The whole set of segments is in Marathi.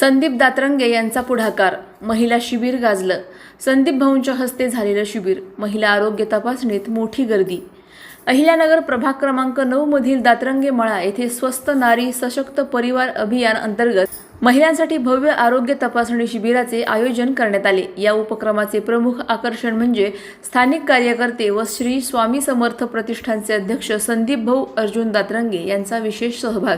संदीप दातरंगे यांचा पुढाकार महिला शिबिर गाजलं. संदीप भाऊंच्या हस्ते झालेलं शिबिर महिला आरोग्य तपासणीत मोठी गर्दी. अहिल्यानगर प्रभाग क्रमांक नऊ मधील दातरंगे मळा येथे स्वस्त नारी सशक्त परिवार अभियान अंतर्गत महिलांसाठी भव्य आरोग्य तपासणी शिबिराचे आयोजन करण्यात आले. या उपक्रमाचे प्रमुख आकर्षण म्हणजे स्थानिक कार्यकर्ते व श्री स्वामी समर्थ प्रतिष्ठानचे अध्यक्ष संदीप भाऊ अर्जुन दातरंगे यांचा विशेष सहभाग.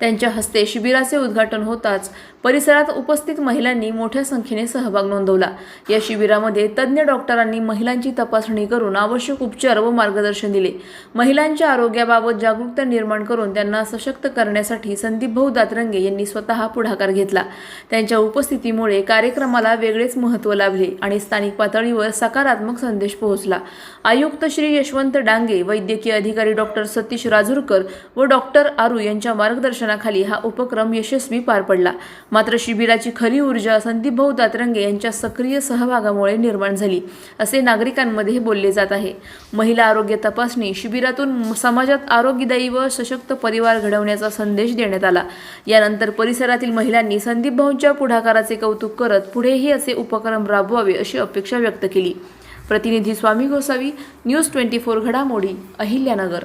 त्यांच्या हस्ते शिबिराचे उद्घाटन होताच परिसरात उपस्थित महिलांनी मोठ्या संख्येने सहभाग नोंदवला. या शिबिरामध्ये तज्ज्ञ डॉक्टरांनी महिलांची तपासणी करून आवश्यक उपचार व मार्गदर्शन दिले. महिलांच्या आरोग्याबाबत जागरूकता निर्माण करून त्यांना सशक्त करण्यासाठी संदीप भाऊ दातरंगे यांनी स्वतः पुढाकार घेतला. त्यांच्या उपस्थितीमुळे कार्यक्रमाला वेगळेच महत्त्व लाभले आणि स्थानिक पातळीवर सकारात्मक संदेश पोहोचला. आयुक्त श्री यशवंत डांगे वैद्यकीय अधिकारी डॉक्टर सतीश राजूरकर व डॉक्टर आरू यांच्या मार्गदर्शनाखाली हा उपक्रम यशस्वी पार पडला. मात्र शिबिराची खरी ऊर्जा संदीप भाऊ दातरंगे यांच्या सक्रिय सहभागामुळे निर्माण झाली असे नागरिकांमध्ये बोलले जात आहे. महिला आरोग्य तपासणी शिबिरातून समाजात आरोग्यदायी व सशक्त परिवार घडवण्याचा संदेश देण्यात आला. यानंतर परिसरातील महिलांनी संदीप भाऊंच्या पुढाकाराचे कौतुक करत पुढेही असे उपक्रम राबवावे अशी अपेक्षा व्यक्त केली. प्रतिनिधी Swami Gosavi news twenty four घडामोडी अहिल्यानगर.